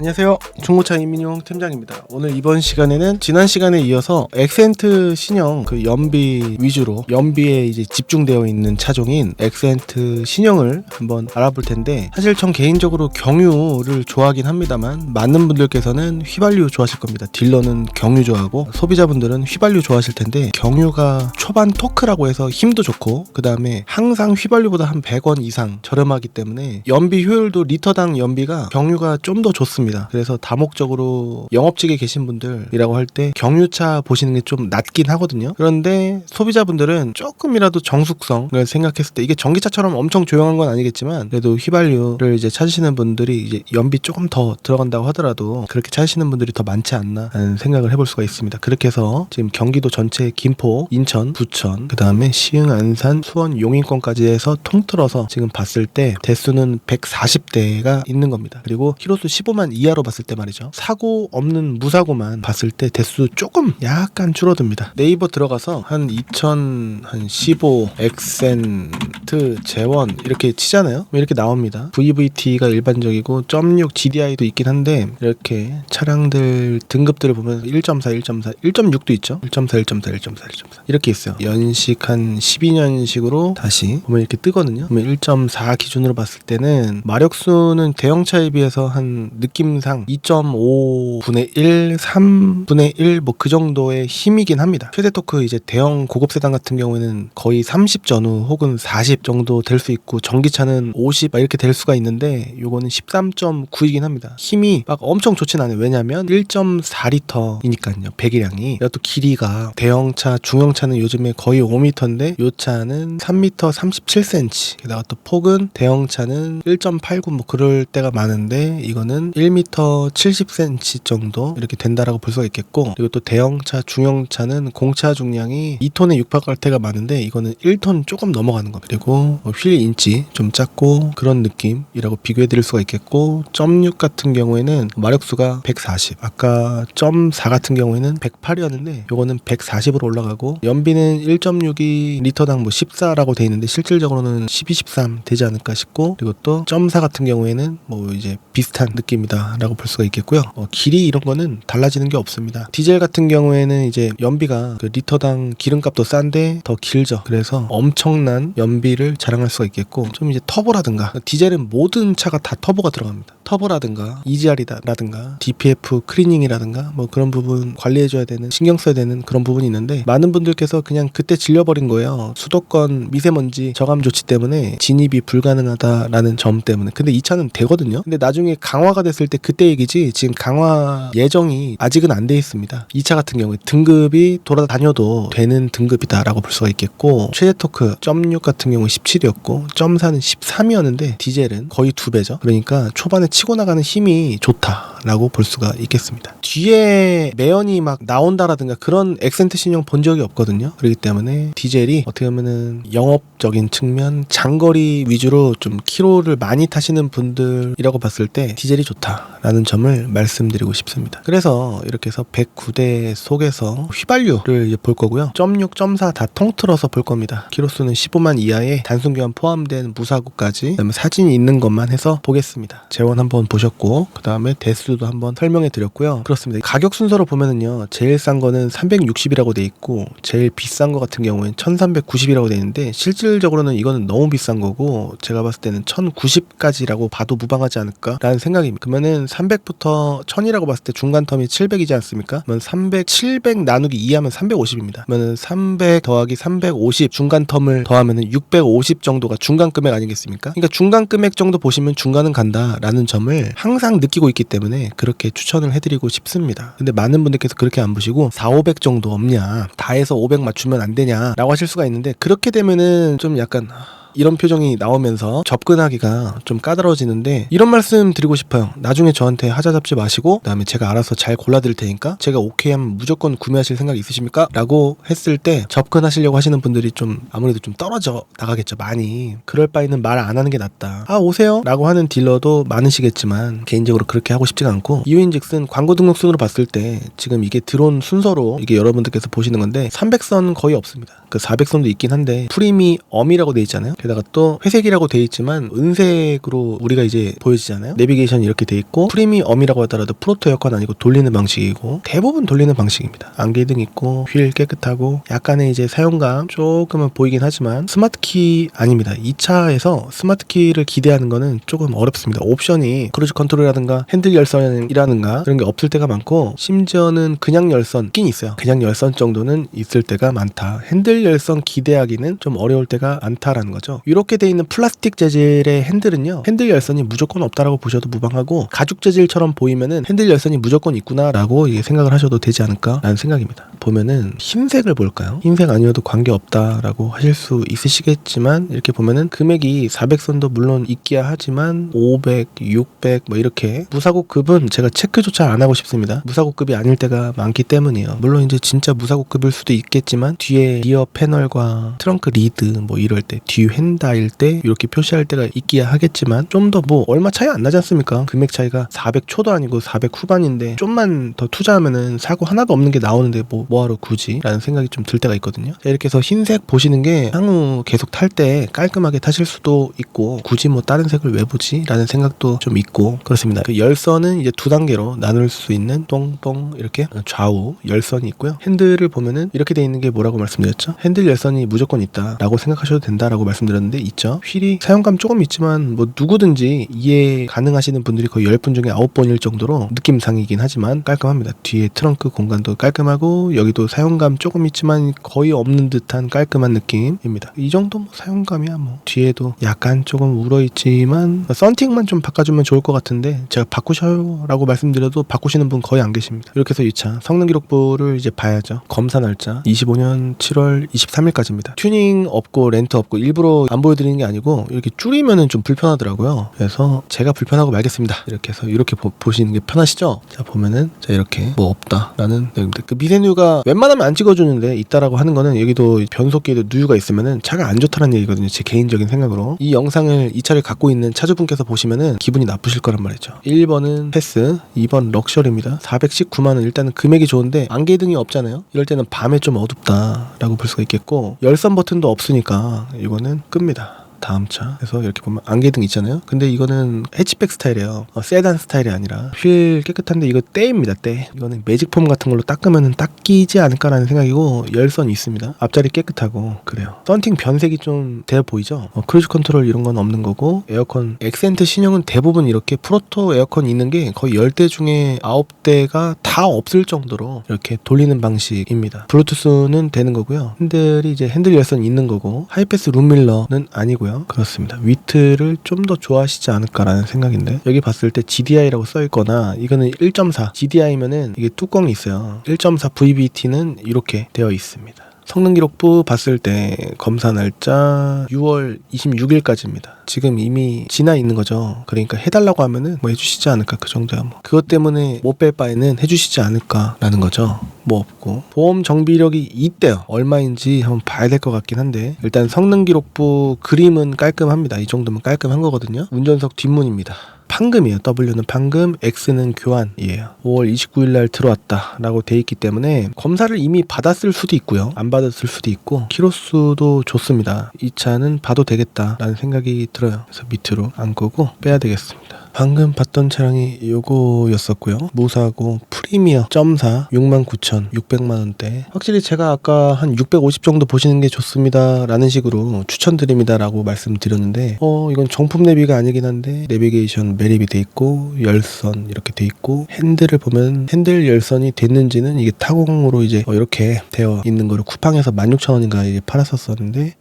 안녕하세요. 중고차 이민용 팀장입니다. 오늘 이번 시간에는 지난 시간에 이어서 엑센트 신형 그 연비 위주로 연비에 이제 집중되어 있는 차종인 엑센트 신형을 한번 알아볼 텐데 사실 전 개인적으로 경유를 좋아하긴 합니다만 많은 분들께서는 휘발유 좋아하실 겁니다. 딜러는 경유 좋아하고 소비자분들은 휘발유 좋아하실 텐데 경유가 초반 토크라고 해서 힘도 좋고 그 다음에 항상 휘발유보다 한 100원 이상 저렴하기 때문에 연비 효율도 리터당 연비가 경유가 좀 더 좋습니다. 그래서 다목적으로 영업직에 계신 분들이라고 할 때 경유차 보시는 게좀 낫긴 하거든요. 그런데 소비자분들은 조금이라도 정숙성을 생각했을 때 이게 전기차처럼 엄청 조용한 건 아니겠지만 그래도 휘발유를 이제 찾으시는 분들이 이제 연비 조금 더 들어간다고 하더라도 그렇게 찾으시는 분들이 더 많지 않나 하는 생각을 해볼 수가 있습니다. 그렇게 해서 지금 경기도 전체 김포, 인천, 부천, 그 다음에 시흥, 안산, 수원, 용인권까지 해서 통틀어서 지금 봤을 때 대수는 140대가 있는 겁니다. 그리고 키로수 15만 이하로 봤을 때 말이죠. 사고 없는 무사고만 봤을 때 대수 조금 약간 줄어듭니다. 네이버 들어가서 한 2015 엑센트 재원 이렇게 치잖아요. 이렇게 나옵니다. VVT가 일반적이고 0.6 GDI도 있긴 한데 이렇게 차량들 등급들을 보면 1.4, 1.4, 1.6도 있죠. 1.4, 1.4, 1.4, 1.4 이렇게 있어요. 연식 한 12년식으로 다시 보면 이렇게 뜨거든요. 그러면 1.4 기준으로 봤을 때는 마력수는 대형차에 비해서 한 느낌 상 2.5분의 1, 3분의 1 뭐 그 정도의 힘이긴 합니다. 최대 토크 이제 대형 고급 세단 같은 경우에는 거의 30 전후 혹은 40 정도 될 수 있고 전기차는 50막 이렇게 될 수가 있는데 요거는 13.9이긴 합니다. 힘이 막 엄청 좋진 않아요. 왜냐면 1.4리터이니까요. 배기량이. 또 길이가 대형차, 중형차는 요즘에 거의 5m인데 요 차는 3m 37cm. 게다가 또 폭은 대형차는 1.89 뭐 그럴 때가 많은데 이거는 1m 70cm 정도 이렇게 된다라고 볼 수가 있겠고 그리고 또 대형차, 중형차는 공차 중량이 2톤에 육박할 때가 많은데 이거는 1톤 조금 넘어가는 겁니다. 그리고 휠 인치 좀 작고 그런 느낌이라고 비교해 드릴 수가 있겠고 0.6 같은 경우에는 마력수가 140 아까 0.4 같은 경우에는 108이었는데 요거는 140으로 올라가고 연비는 1.6이 리터당 뭐 14라고 돼 있는데 실질적으로는 12, 13 되지 않을까 싶고 그리고 또0.4 같은 경우에는 뭐 이제 비슷한 느낌이다 라고 볼 수가 있겠고요. 어, 길이 이런 거는 달라지는 게 없습니다. 디젤 같은 경우에는 이제 연비가 그 리터당 기름값도 싼데 더 길죠. 그래서 엄청난 연비를 자랑할 수가 있겠고 좀 이제 터보라든가 디젤은 모든 차가 다 터보가 들어갑니다. 터보라든가 EGR이라든가 DPF 클리닝이라든가 뭐 그런 부분 관리해줘야 되는 신경 써야 되는 그런 부분이 있는데 많은 분들께서 그냥 그때 질려버린 거예요. 수도권 미세먼지 저감 조치 때문에 진입이 불가능하다라는 점 때문에. 근데 이 차는 되거든요. 근데 나중에 강화가 됐을 때 그때 얘기지 지금 강화 예정이 아직은 안 돼 있습니다. 이차 같은 경우에 등급이 돌아다녀도 되는 등급이다라고 볼 수가 있겠고 최대 토크 0.6 같은 경우 17이었고 0.4는 13이었는데 디젤은 거의 두 배죠. 그러니까 초반에 치고 나가는 힘이 좋다라고 볼 수가 있겠습니다. 뒤에 매연이 막 나온다라든가 그런 엑센트 신형 본 적이 없거든요. 그렇기 때문에 디젤이 어떻게 보면은 영업적인 측면 장거리 위주로 좀 키로를 많이 타시는 분들이라고 봤을 때 디젤이 좋다 라는 점을 말씀드리고 싶습니다. 그래서 이렇게 해서 109대 속에서 휘발유를 볼 거고요. 0.6, 0.4다 통틀어서 볼 겁니다. 키로수는 15만 이하에 단순 교환 포함된 무사고까지 그다음에 사진이 있는 것만 해서 보겠습니다. 재원 한번 보셨고 그 다음에 대수도 한번 설명해 드렸고요. 그렇습니다. 가격 순서로 보면은요. 제일 싼 거는 360이라고 돼 있고 제일 비싼 거 같은 경우에는 1390이라고 돼 있는데 실질적으로는 이거는 너무 비싼 거고 제가 봤을 때는 1090까지라고 봐도 무방하지 않을까라는 생각입니다. 그러면은 300부터 1000이라고 봤을 때 중간 텀이 700이지 않습니까? 그러면 300, 700 나누기 2하면 350입니다. 그러면은 300 더하기 350 중간 텀을 더하면은 650 정도가 중간 금액 아니겠습니까? 그러니까 중간 금액 정도 보시면 중간은 간다라는 점을 항상 느끼고 있기 때문에 그렇게 추천을 해드리고 싶습니다. 근데 많은 분들께서 그렇게 안 보시고 4, 500 정도 없냐? 다 해서 500 맞추면 안 되냐라고 하실 수가 있는데 그렇게 되면은 좀 약간 이런 표정이 나오면서 접근하기가 좀 까다로워지는데 이런 말씀 드리고 싶어요. 나중에 저한테 하자 잡지 마시고 그다음에 제가 알아서 잘 골라드릴 테니까 제가 오케이 하면 무조건 구매하실 생각 있으십니까? 라고 했을 때 접근하시려고 하시는 분들이 좀 아무래도 좀 떨어져 나가겠죠. 많이. 그럴 바에는 말 안 하는 게 낫다. 아 오세요? 라고 하는 딜러도 많으시겠지만 개인적으로 그렇게 하고 싶지가 않고 이유인즉슨 광고 등록 순으로 봤을 때 지금 이게 들어온 순서로 이게 여러분들께서 보시는 건데 300선 거의 없습니다. 그 400선도 있긴 한데 프리미엄이라고 돼 있잖아요. 게다가 또 회색이라고 돼 있지만 은색으로 우리가 이제 보여지잖아요. 내비게이션이 이렇게 돼 있고 프리미엄이라고 하더라도 프로토 에어컨 아니고 돌리는 방식이고 대부분 돌리는 방식입니다. 안개등 있고 휠 깨끗하고 약간의 이제 사용감 조금은 보이긴 하지만 스마트키 아닙니다. 이 차에서 스마트키를 기대하는 거는 조금 어렵습니다. 옵션이 크루즈 컨트롤이라든가 핸들 열선이라든가 그런 게 없을 때가 많고 심지어는 그냥 열선 있긴 있어요. 그냥 열선 정도는 있을 때가 많다. 핸들 열선 기대하기는 좀 어려울 때가 많다라는 거죠. 이렇게 돼 있는 플라스틱 재질의 핸들은요. 핸들 열선이 무조건 없다라고 보셔도 무방하고 가죽 재질처럼 보이면은 핸들 열선이 무조건 있구나라고 생각을 하셔도 되지 않을까라는 생각입니다. 보면은 흰색을 볼까요? 흰색 아니어도 관계 없다라고 하실 수 있으시겠지만 이렇게 보면은 금액이 400선도 물론 있기야 하지만 500, 600 뭐 이렇게 무사고급은 제가 체크조차 안 하고 싶습니다. 무사고급이 아닐 때가 많기 때문이에요. 물론 이제 진짜 무사고급일 수도 있겠지만 뒤에 리어 패널과 트렁크 리드 뭐 이럴 때 뒤 휀다일 때 이렇게 표시할 때가 있기야 하겠지만 좀 더 뭐 얼마 차이 안 나지 않습니까? 금액 차이가 400 초도 아니고 400 후반인데 좀만 더 투자하면은 사고 하나도 없는 게 나오는데 뭐 뭐하러 굳이? 라는 생각이 좀 들 때가 있거든요. 자, 이렇게 해서 흰색 보시는 게 향후 계속 탈 때 깔끔하게 타실 수도 있고 굳이 뭐 다른 색을 왜 보지? 라는 생각도 좀 있고 그렇습니다. 그 열선은 이제 두 단계로 나눌 수 있는 똥똥 이렇게 좌우 열선이 있고요. 핸들을 보면은 이렇게 돼 있는 게 뭐라고 말씀드렸죠? 핸들 열선이 무조건 있다라고 생각하셔도 된다라고 말씀드렸 는데 있죠. 휠이 사용감 조금 있지만 뭐 누구든지 이해 가능하시는 분들이 거의 10분 중에 9번일 정도로 느낌상이긴 하지만 깔끔합니다. 뒤에 트렁크 공간도 깔끔하고 여기도 사용감 조금 있지만 거의 없는 듯한 깔끔한 느낌입니다. 이 정도 뭐 사용감이야 뭐 뒤에도 약간 조금 울어 있지만 썬팅만 좀 바꿔주면 좋을 것 같은데 제가 바꾸셔요라고 말씀드려도 바꾸시는 분 거의 안 계십니다. 이렇게 해서 이 차 성능 기록부를 이제 봐야죠. 검사 날짜 25년 7월 23일까지입니다. 튜닝 없고 렌트 없고 일부러 안 보여드리는 게 아니고 이렇게 줄이면은 좀 불편하더라고요. 그래서 제가 불편하고 말겠습니다. 이렇게 해서 이렇게 보, 보시는 게 편하시죠? 자 보면은 자 이렇게 뭐 없다라는 내용입니다. 그 미세누유가 웬만하면 안 찍어주는데 있다라고 하는 거는 여기도 변속기에도 누유가 있으면은 차가 안 좋다는 얘기거든요. 제 개인적인 생각으로 이 영상을 이 차를 갖고 있는 차주분께서 보시면은 기분이 나쁘실 거란 말이죠. 1번은 패스, 2번 럭셔리입니다. 419만 원 일단은 금액이 좋은데 안개등이 없잖아요. 이럴 때는 밤에 좀 어둡다라고 볼 수가 있겠고 열선 버튼도 없으니까 이거는 끕니다. 다음 차. 그래서 이렇게 보면 안개등 있잖아요. 근데 이거는 해치백 스타일이에요. 어, 세단 스타일이 아니라 휠 깨끗한데 이거 때입니다. 때. 이거는 매직폼 같은 걸로 닦으면 닦이지 않을까라는 생각이고 열선이 있습니다. 앞자리 깨끗하고 그래요. 썬팅 변색이 좀 되어 보이죠. 어, 크루즈 컨트롤 이런 건 없는 거고 에어컨 엑센트 신형은 대부분 이렇게 프로토 에어컨이 있는 게 거의 10대 중에 9대가 다 없을 정도로 이렇게 돌리는 방식입니다. 블루투스는 되는 거고요. 핸들이 이제 핸들 열선이 있는 거고 하이패스 룸밀러는 아니고요. 그렇습니다. 위트를 좀 더 좋아하시지 않을까라는 생각인데 여기 봤을 때 GDI라고 써 있거나 이거는 1.4 GDI면은 이게 뚜껑이 있어요. 1.4 VVT는 이렇게 되어 있습니다. 성능 기록부 봤을 때 검사 날짜 6월 26일까지입니다. 지금 이미 지나 있는 거죠. 그러니까 해달라고 하면은 뭐 해주시지 않을까 그 정도야 뭐. 그것 때문에 못 뺄 바에는 해주시지 않을까라는 거죠. 뭐 없고 보험 정비력이 있대요. 얼마인지 한번 봐야 될 것 같긴 한데 일단 성능 기록부 그림은 깔끔합니다. 이 정도면 깔끔한 거거든요. 운전석 뒷문입니다. 판금이에요. W는 판금, X는 교환이에요. 5월 29일 날 들어왔다라고 돼 있기 때문에 검사를 이미 받았을 수도 있고요. 안 받았을 수도 있고 키로수도 좋습니다. 이 차는 봐도 되겠다라는 생각이 들어요. 그래서 밑으로 안 끄고 빼야 되겠습니다. 방금 봤던 차량이 요거였었고요. 무사고 프리미어 점사 69,600만 원대. 확실히 제가 아까 한 650 정도 보시는 게 좋습니다 라는 식으로 추천드립니다 라고 말씀드렸는데 어 이건 정품 내비가 아니긴 한데 내비게이션 매립이 돼 있고 열선 이렇게 돼 있고 핸들을 보면 핸들 열선이 됐는지는 이게 타공으로 이제 어, 이렇게 되어 있는 거를 쿠팡에서 16,000원인가 이제 팔았었었는데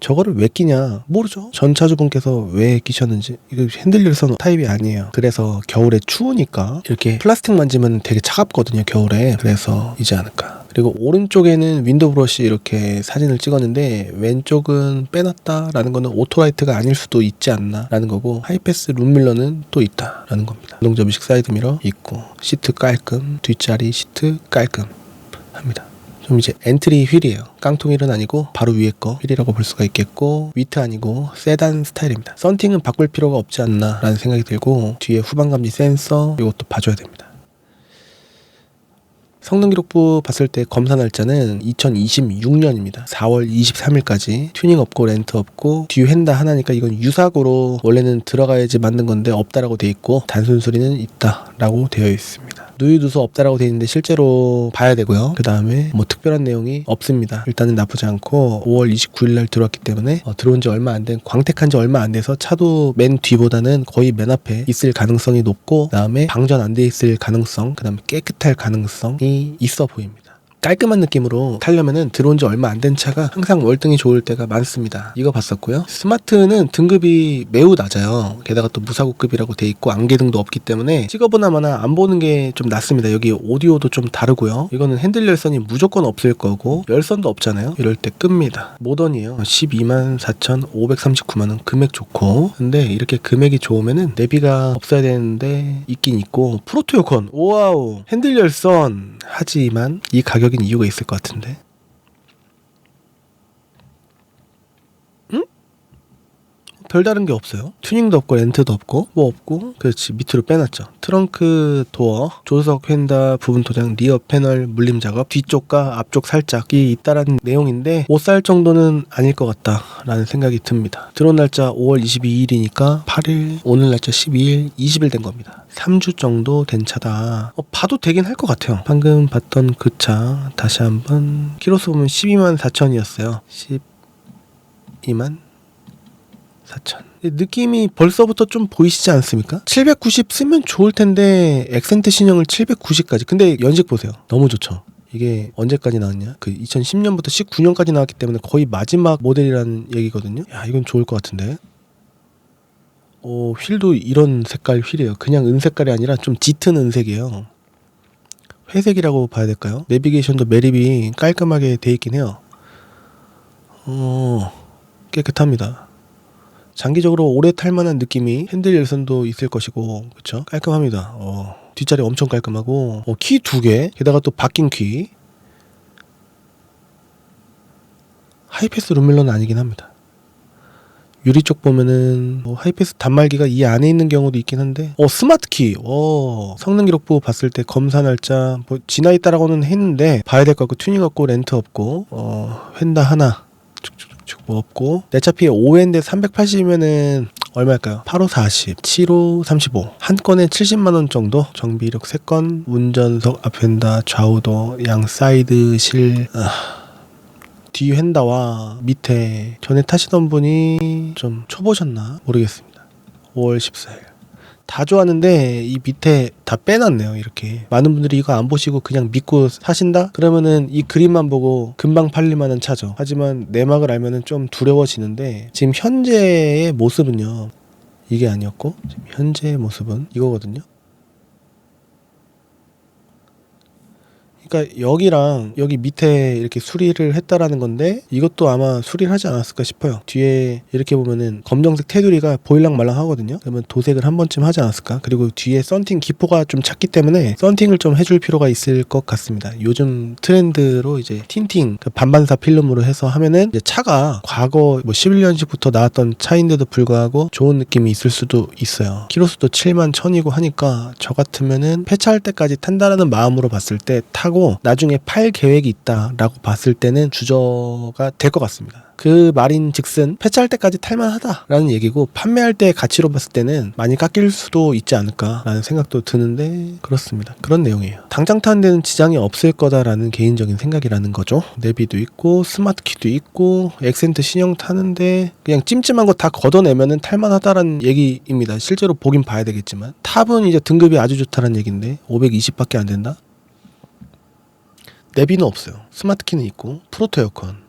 저거를 왜 끼냐? 모르죠. 전 차주분께서 왜 끼셨는지. 이거 핸들 열선 타입이 아니에요. 그래서 겨울에 추우니까 이렇게 플라스틱 만지면 되게 차갑거든요 겨울에. 그래서 이지 않을까. 그리고 오른쪽에는 윈도우 브러쉬 이렇게 사진을 찍었는데 왼쪽은 빼놨다라는 거는 오토라이트가 아닐 수도 있지 않나라는 거고 하이패스 룸밀러는 또 있다라는 겁니다. 자동 접이식 사이드 미러 있고 시트 깔끔 뒷자리 시트 깔끔 좀 이제 엔트리 휠이에요. 깡통 휠은 아니고 바로 위에 거 휠이라고 볼 수가 있겠고 위트 아니고 세단 스타일입니다. 썬팅은 바꿀 필요가 없지 않나라는 생각이 들고 뒤에 후방 감지 센서 이것도 봐줘야 됩니다. 성능 기록부 봤을 때 검사 날짜는 2026년입니다. 4월 23일까지 튜닝 없고 렌트 없고 뒤 휀다 하나니까 이건 유사고로 원래는 들어가야지 맞는 건데 없다라고 돼 있고 단순 수리는 있다라고 되어 있습니다. 누유 누수 없다라고 돼 있는데 실제로 봐야 되고요. 그 다음에 뭐 특별한 내용이 없습니다. 일단은 나쁘지 않고 5월 29일 날 들어왔기 때문에 어, 들어온 지 얼마 안 된 광택한 지 얼마 안 돼서 차도 맨 뒤보다는 거의 맨 앞에 있을 가능성이 높고 그다음에 방전 안 돼 있을 가능성 그다음에 깨끗할 가능성이 있어 보입니다. 깔끔한 느낌으로 타려면은 들어온 지 얼마 안 된 차가 항상 월등히 좋을 때가 많습니다. 이거 봤었고요. 스마트는 등급이 매우 낮아요. 게다가 또 무사고급이라고 돼 있고 안개등도 없기 때문에 찍어보나마나 안 보는 게 좀 낫습니다. 여기 오디오도 좀 다르고요. 이거는 핸들 열선이 무조건 없을 거고 열선도 없잖아요. 이럴 때 끕니다. 모던이에요. 12만 4,539만 원 금액 좋고 근데 이렇게 금액이 좋으면은 내비가 없어야 되는데 있긴 있고 프로토 요컨 오와우 핸들 열선 하지만 이 가격 인 이유가 있을 것 같은데 응? 별다른 게 없어요. 튜닝도 없고 렌트도 없고 뭐 없고 그렇지. 밑으로 빼놨죠. 트렁크 도어 조수석 휀다 부분 도장 리어 패널 물림 작업 뒤쪽과 앞쪽 살짝이 있다라는 내용인데 못살 정도는 아닐 것 같다라는 생각이 듭니다. 들어온 날짜 5월 22일이니까 8일 오늘 날짜 12일 20일 된 겁니다. 3주 정도 된 차다. 어, 봐도 되긴 할 것 같아요. 방금 봤던 그 차 다시 한번 키로수 보면 12만 4천이었어요. 12만 4천. 느낌이 벌써부터 좀 보이시지 않습니까? 790 쓰면 좋을 텐데 엑센트 신형을 790까지. 근데 연식 보세요. 너무 좋죠. 이게 언제까지 나왔냐? 그 2010년부터 19년까지 나왔기 때문에 거의 마지막 모델이라는 얘기거든요. 야, 이건 좋을 것 같은데. 오, 휠도 이런 색깔 휠이에요. 그냥 은색깔이 아니라 좀 짙은 은색이에요. 회색이라고 봐야 될까요? 내비게이션도 매립이 깔끔하게 돼 있긴 해요. 어, 깨끗합니다. 장기적으로 오래 탈 만한 느낌이 핸들 열선도 있을 것이고 그쵸? 깔끔합니다. 어, 뒷자리 엄청 깔끔하고 어, 키두 개 게다가 또 바뀐 키. 하이패스 룸밀러는 아니긴 합니다. 유리 쪽 보면은 뭐 하이패스 단말기가 이 안에 있는 경우도 있긴 한데 어 스마트 키. 어, 성능 기록부 봤을 때 검사 날짜 뭐 지나 있다라고는 했는데 봐야 될 것 같고 튜닝 없고 렌트 없고 어 휀다 하나. 쭉쭉 쭉뭐 없고 내차 피해 5회인데 380이면은 얼마일까요? 8호 40, 7호 35. 한 건에 70만 원 정도. 정비 이력 3건, 운전석 앞 휀다, 좌우도, 양 사이드 실 아, 뒤 휀다와 밑에 전에 타시던 분이 좀 초보셨나 모르겠습니다. 5월 14일. 다 좋았는데 이 밑에 다 빼놨네요 이렇게. 많은 분들이 이거 안 보시고 그냥 믿고 사신다? 그러면은 이 그림만 보고 금방 팔릴 만한 차죠. 하지만 내막을 알면은 좀 두려워지는데 지금 현재의 모습은요 이게 아니었고 지금 현재의 모습은 이거거든요 그러니까 여기랑 여기 밑에 이렇게 수리를 했다라는 건데 이것도 아마 수리를 하지 않았을까 싶어요. 뒤에 이렇게 보면은 검정색 테두리가 보일랑 말랑 하거든요. 그러면 도색을 한 번쯤 하지 않았을까? 그리고 뒤에 썬팅 기포가 좀 찼기 때문에 썬팅을 좀 해줄 필요가 있을 것 같습니다. 요즘 트렌드로 이제 틴팅 그 반반사 필름으로 해서 하면은 차가 과거 뭐 11년식부터 나왔던 차인데도 불구하고 좋은 느낌이 있을 수도 있어요. 키로수도 7만 1000이고 하니까 저 같으면은 폐차할 때까지 탄다라는 마음으로 봤을 때 타고 나중에 팔 계획이 있다라고 봤을 때는 주저가 될 것 같습니다. 그 말인 즉슨 폐차할 때까지 탈만하다라는 얘기고 판매할 때 가치로 봤을 때는 많이 깎일 수도 있지 않을까라는 생각도 드는데 그렇습니다. 그런 내용이에요. 당장 타는 데는 지장이 없을 거다라는 개인적인 생각이라는 거죠. 내비도 있고 스마트 키도 있고 엑센트 신형 타는데 그냥 찜찜한 거 다 걷어내면은 탈만하다라는 얘기입니다. 실제로 보긴 봐야 되겠지만 탑은 이제 등급이 아주 좋다는 얘기인데 520밖에 안 된다. 내비는 없어요. 스마트 키는 있고 프로토 에어컨.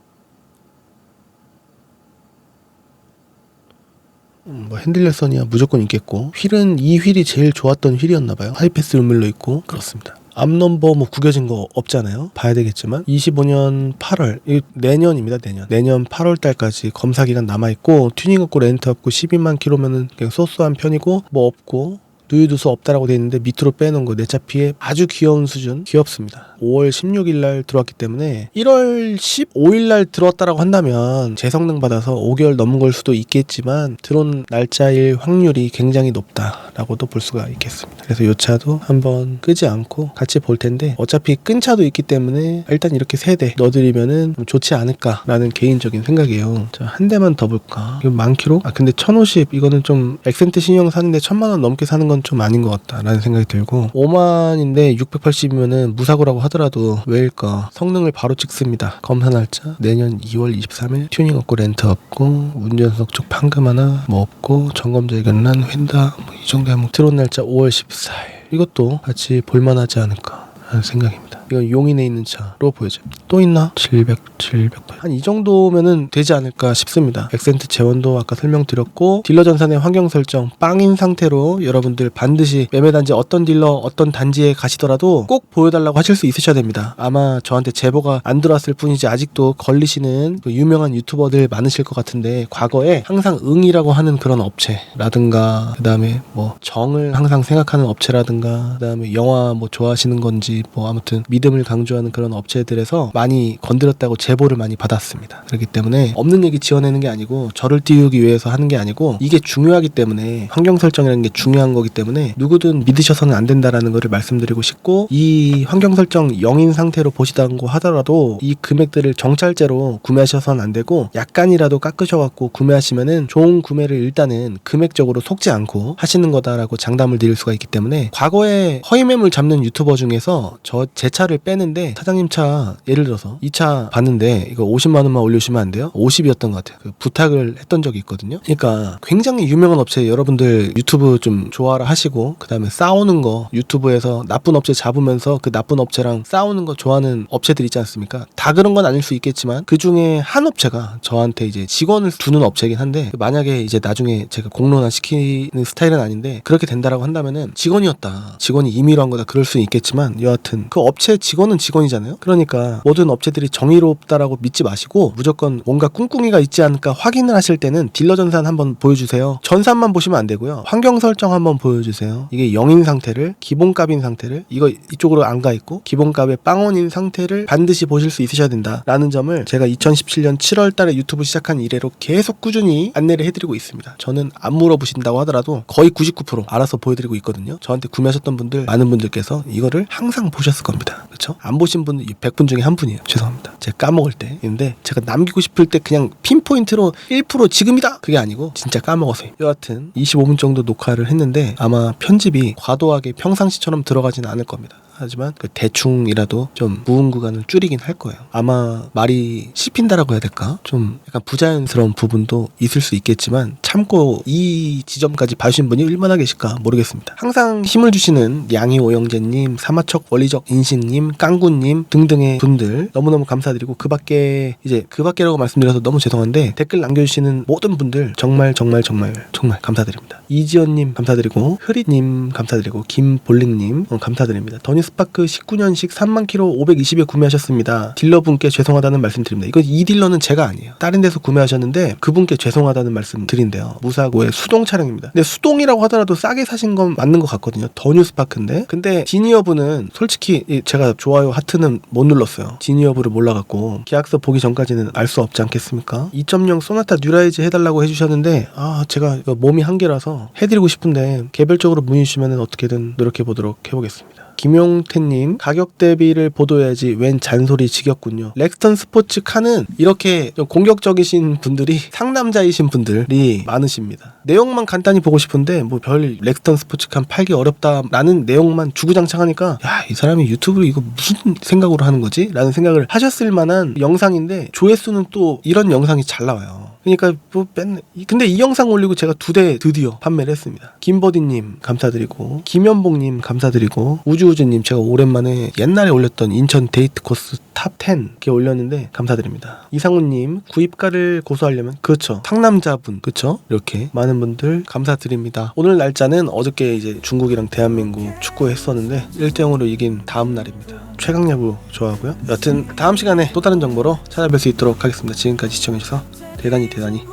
음, 뭐 핸들 열선이야 무조건 있겠고 휠은 이 휠이 제일 좋았던 휠이었나 봐요. 하이패스 룸밀러 있고 그렇습니다. 앞 넘버 뭐 구겨진 거 없잖아요. 봐야 되겠지만 25년 8월 이 내년입니다. 내년 내년 8월 달까지 검사 기간 남아 있고 튜닝 없고 렌트 없고 12만 킬로면은 그냥 소소한 편이고 뭐 없고 누유두수 없다라고 돼 있는데 밑으로 빼놓은 거 내차피에 아주 귀여운 수준 귀엽습니다. 5월 16일 날 들어왔기 때문에 1월 15일 날 들어왔다라고 한다면 재성능 받아서 5개월 넘은 걸 수도 있겠지만 들어온 날짜일 확률이 굉장히 높다라고도 볼 수가 있겠습니다. 그래서 이 차도 한번 끄지 않고 같이 볼 텐데 어차피 끈 차도 있기 때문에 일단 이렇게 세 대 넣어드리면은 좀 좋지 않을까라는 개인적인 생각이에요. 자, 한 대만 더 볼까? 이거 만 킬로? 아 근데 1050 이거는 좀 엑센트 신형 사는데 천만 원 넘게 사는 건좀 아닌 것 같다라는 생각이 들고 5만인데 680이면은 무사고라고 하더라도 왜일까? 성능을 바로 찍습니다. 검사 날짜 내년 2월 23일 튜닝 없고 렌트 없고 운전석 쪽 판금 하나 뭐 없고 점검 재견란 횡다 뭐 이 정도 하면 들어온 날짜 5월 14일 이것도 같이 볼만하지 않을까 하는 생각입니다. 이건 용인에 있는 차로 보여져요. 또 있나? 700, 700. 한이 정도면은 되지 않을까 싶습니다. 엑센트 재원도 아까 설명드렸고 딜러 전산의 환경 설정 빵인 상태로 여러분들 반드시 매매 단지 어떤 딜러 어떤 단지에 가시더라도 꼭 보여달라고 하실 수 있으셔야 됩니다. 아마 저한테 제보가 안 들어왔을 뿐이지 아직도 걸리시는 그 유명한 유튜버들 많으실 것 같은데 과거에 항상 응이라고 하는 그런 업체라든가 그다음에 뭐 정을 항상 생각하는 업체라든가 그다음에 영화 뭐 좋아하시는 건지 뭐 아무튼 믿음을 강조하는 그런 업체들에서 많이 건드렸다고 제보를 많이 받았습니다. 그렇기 때문에 없는 얘기 지어내는 게 아니고 저를 띄우기 위해서 하는 게 아니고 이게 중요하기 때문에 환경 설정이라는 게 중요한 거기 때문에 누구든 믿으셔서는 안 된다라는 거를 말씀드리고 싶고 이 환경 설정 0인 상태로 보시다고 하더라도 이 금액들을 정찰제로 구매하셔서는 안 되고 약간이라도 깎으셔갖고 구매하시면은 좋은 구매를 일단은 금액적으로 속지 않고 하시는 거다라고 장담을 드릴 수가 있기 때문에 과거에 허위 매물 잡는 유튜버 중에서 저 제 차를 빼는데 사장님 차 예를 들어서 이 차 봤는데 이거 50만 원만 올려주시면 안 돼요? 50이었던 것 같아요. 그 부탁을 했던 적이 있거든요. 그러니까 굉장히 유명한 업체 여러분들 유튜브 좀 좋아라 하시고 그 다음에 싸우는 거 유튜브에서 나쁜 업체 잡으면서 그 나쁜 업체랑 싸우는 거 좋아하는 업체들 있지 않습니까? 다 그런 건 아닐 수 있겠지만 그 중에 한 업체가 저한테 이제 직원을 두는 업체이긴 한데 만약에 이제 나중에 제가 공론화 시키는 스타일은 아닌데 그렇게 된다라고 한다면은 직원이었다. 직원이 임의로 한 거다. 그럴 수는 있겠지만 여하튼 그 업체 직원은 직원이잖아요. 그러니까 모든 업체들이 정의롭다라고 믿지 마시고 무조건 뭔가 꿍꿍이가 있지 않을까 확인을 하실 때는 딜러 전산 한번 보여주세요. 전산만 보시면 안 되고요. 환경 설정 한번 보여주세요. 이게 0인 상태를 기본값인 상태를 이거 이쪽으로 안 가 있고 기본값의 빵원인 상태를 반드시 보실 수 있으셔야 된다라는 점을 제가 2017년 7월 달에 유튜브 시작한 이래로 계속 꾸준히 안내를 해드리고 있습니다. 저는 안 물어보신다고 하더라도 거의 99% 알아서 보여드리고 있거든요. 저한테 구매하셨던 분들 많은 분들께서 이거를 항상 보셨을 겁니다. 그렇죠? 안 보신 분 100분 중에 한 분이에요. 죄송합니다. 제가 까먹을 때. 근데 제가 남기고 싶을 때 그냥 핀포인트로 1% 지금이다. 그게 아니고 진짜 까먹었어요. 여하튼 25분 정도 녹화를 했는데 아마 편집이 과도하게 평상시처럼 들어가지는 않을 겁니다. 하지만 그 대충이라도 좀 무음 구간을 줄이긴 할 거예요. 아마 말이 씹힌다라고 해야 될까? 좀 약간 부자연스러운 부분도 있을 수 있겠지만 참고 이 지점까지 봐주신 분이 얼마나 계실까 모르겠습니다. 항상 힘을 주시는 양희 오영재님, 사마척 원리적 인식님, 깡구님 등등의 분들 너무너무 감사드리고 그 밖에 이제 그 밖에라고 말씀드려서 너무 죄송한데 댓글 남겨주시는 모든 분들 정말 정말 정말 정말 감사드립니다. 이지연님 감사드리고 흐리님 감사드리고 김볼링님 어, 감사드립니다. 더니스파크 19년식 3만 킬로 520에 구매하셨습니다. 딜러분께 죄송하다는 말씀드립니다. 이거 이 딜러는 제가 아니에요. 다른 데서 구매하셨는데 그분께 죄송하다는 말씀 드린대요. 무사고의 수동 차량입니다. 근데 수동이라고 하더라도 싸게 사신 건 맞는 것 같거든요. 더뉴스파크인데 근데 지니어브는 솔직히 이 제가 좋아요 하트는 못 눌렀어요. 지니어브를 몰라갖고 계약서 보기 전까지는 알 수 없지 않겠습니까? 2.0 소나타 뉴라이즈 해달라고 해주셨는데 아 제가 몸이 한계라서 해드리고 싶은데 개별적으로 문의 주시면 어떻게든 노력해 보도록 해보겠습니다. 김용태님 가격 대비를 보도해야지 웬 잔소리 지겹군요. 렉스턴 스포츠 카는 이렇게 좀 공격적이신 분들이 상남자이신 분들이 많으십니다. 내용만 간단히 보고 싶은데 뭐 별 렉스턴 스포츠 카 팔기 어렵다라는 내용만 주구장창하니까 야 이 사람이 유튜브로 이거 무슨 생각으로 하는 거지? 라는 생각을 하셨을 만한 영상인데 조회수는 또 이런 영상이 잘 나와요. 그러니까 뭐 맨, 근데 이 영상 올리고 제가 두 대 드디어 판매를 했습니다. 김버디님 감사드리고 김현복님 감사드리고 우주우주님 제가 오랜만에 옛날에 올렸던 인천 데이트 코스 탑10 이렇게 올렸는데 감사드립니다. 이상우님 구입가를 고소하려면 그렇죠 상남자분 그렇죠 이렇게 많은 분들 감사드립니다. 오늘 날짜는 어저께 이제 중국이랑 대한민국 축구 했었는데 1대 0으로 이긴 다음 날입니다. 최강야구 좋아하고요. 여튼 다음 시간에 또 다른 정보로 찾아뵐 수 있도록 하겠습니다. 지금까지 시청해주셔서 대단히 대단히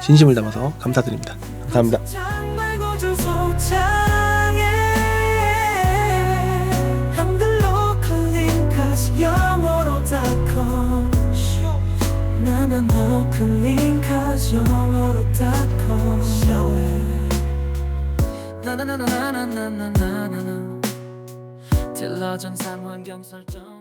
진심을 담아서 감사드립니다. 감사합니다. 나나나나나나나나나 딜러전 상환경 설정